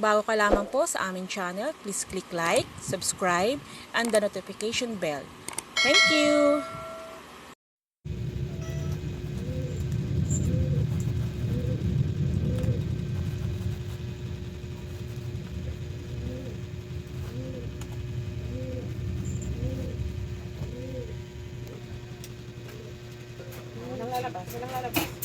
bago ka lamang po sa aming channel, please click like, subscribe, and the notification bell. Thank you! Walang lalabas, walang lalabas.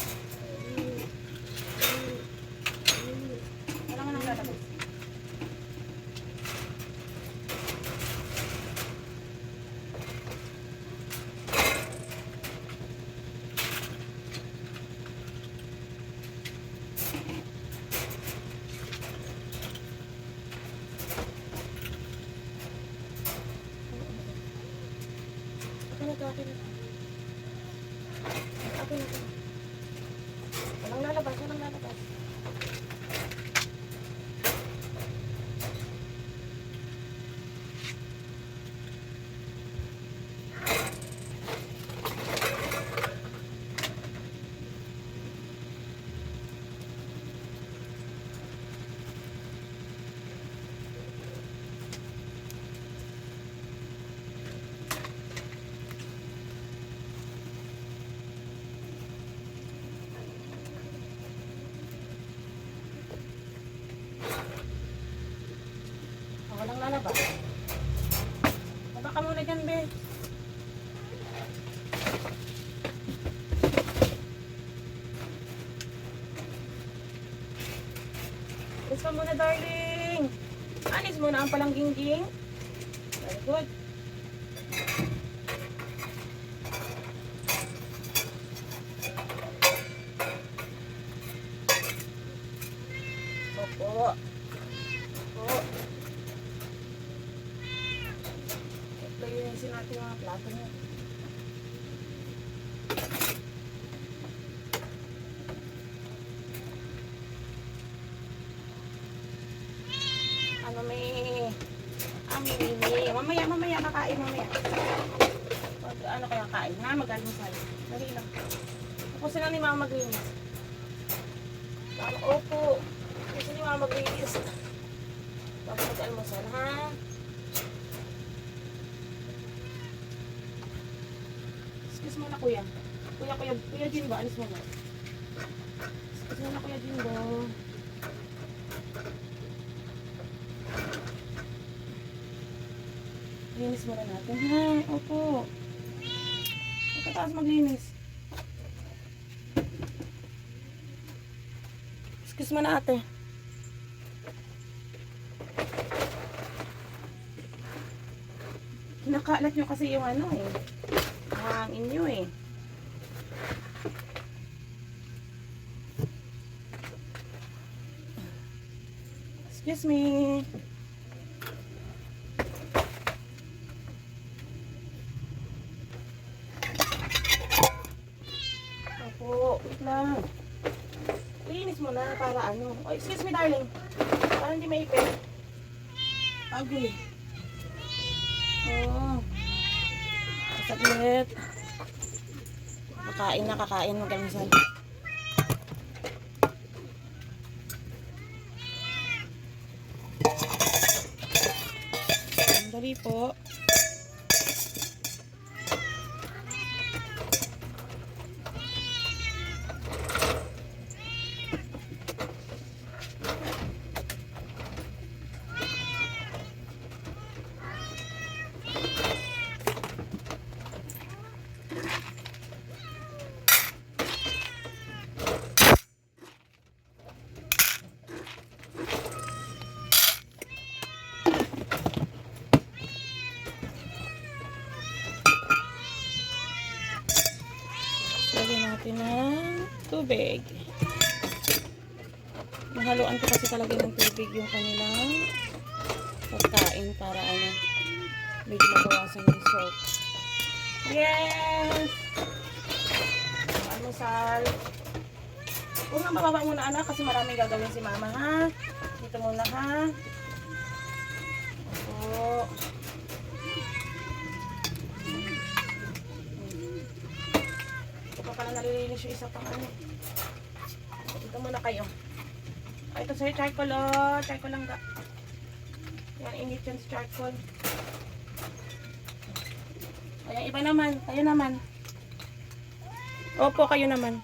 Akin na to, akin na to. Akin na to. Walang lalabas, walang lalabas. Walang lalabas. Baba ka muna dyan, be. Alis ka muna, darling. Alis muna ang palang gingging. Very good. Opo. Opo. Lagyan natin yung mga plato niya. Ano may... Ah, may mimi. Mamaya, mamaya, kakain mamaya. Pag, ano kaya kain? Na, mag-almusal. Dali lang. Ako sila ni Mama. Mama, opo. Gusto ni Mama maglinis. Bago mag-almusal, ha? Excuse mo na kuya. Kuya, kuya, kuya Jimbo, alis mo na. Excuse mo na kuya Jimbo. Linis muna natin. Ha, opo. Pagkataas maglinis. Excuse mo na ate. Kinakalat nyo kasi yung ano eh. Hangin nyo eh. Excuse me. Opo, wait lang. Linis mo na para ano. Oh, excuse me darling. Para hindi maipit. Ugly. Oh. Saglit. Kakain na, kakain mag-almusal. Dali po. Natin ng tubig. Mahaluan ko kasi talaga ng tubig yung kanilang pagkain para ano, medyo mabawasan yung salt. Yes! Almusal. Huwag nga mababa muna anak kasi maraming gagawin si mama ha. Dito muna ha. Opo. Ito pa pala nalilinis yung isa pang ano. Dito muna kayo. Ay, ito sa'yo, charcoal, oh. Charcoal lang ga. Yan, init yan sa charcoal. Ayan, iba naman. Kayo naman. Opo, kayo naman.